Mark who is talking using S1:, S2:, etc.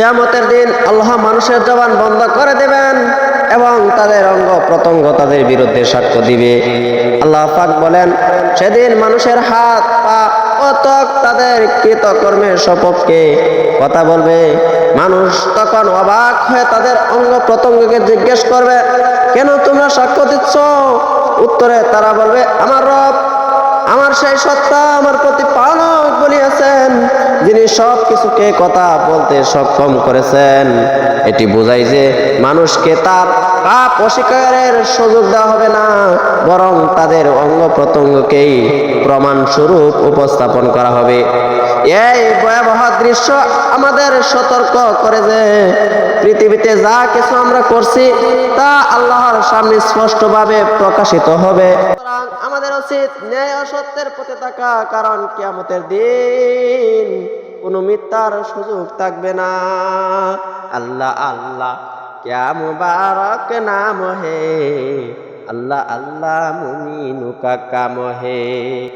S1: কিয়ামতের দিন আল্লাহ মানুষের জবান বন্ধ করে দেবেন এবং তাদের অঙ্গ প্রত্যঙ্গ তাদের বিরুদ্ধে সাক্ষ্য দিবে। আল্লাহ পাক বলেন, সেদিন মানুষের হাত, পা ও ত্বক তাদের কৃতকর্মের সপক্ষে কথা বলবে। মানুষ তখন অবাক হয়ে তাদের অঙ্গ প্রত্যঙ্গকে জিজ্ঞেস করবে, কেন তোমরা সাক্ষ্য দিচ্ছ? উত্তরে তারা বলবে, আমার রব, আমার সেই সত্তা, আমার প্রতিপালক বলিয়াছেন যিনি সব কিছুকে কথা বলতে সক্ষম করেছেন। এটি বোঝাই যে মানুষকে তার পাপ অস্বীকারের সুযোগ দেওয়া হবে না, বরং তাদের অঙ্গ প্রত্যঙ্গকেই প্রমাণ স্বরূপ উপস্থাপন করা হবে। এই ভয়াবহ দৃশ্য আমাদের সতর্ক করে যে পৃথিবীতে যা কিছু আমরা করছি, তা আল্লাহর সামনে স্পষ্টভাবে প্রকাশিত হবে। আমাদের উচিত ন্যায় ও সত্যের প্রতি থাকা, কারণ কিয়ামতের দিন কোনো মিথ্যার সুযোগ থাকবে না। আল্লাহ আল্লাহ, ক্যা মুবারক নাম হে। আল্লাহ আল্লাহ মুমিনু কাকা হে।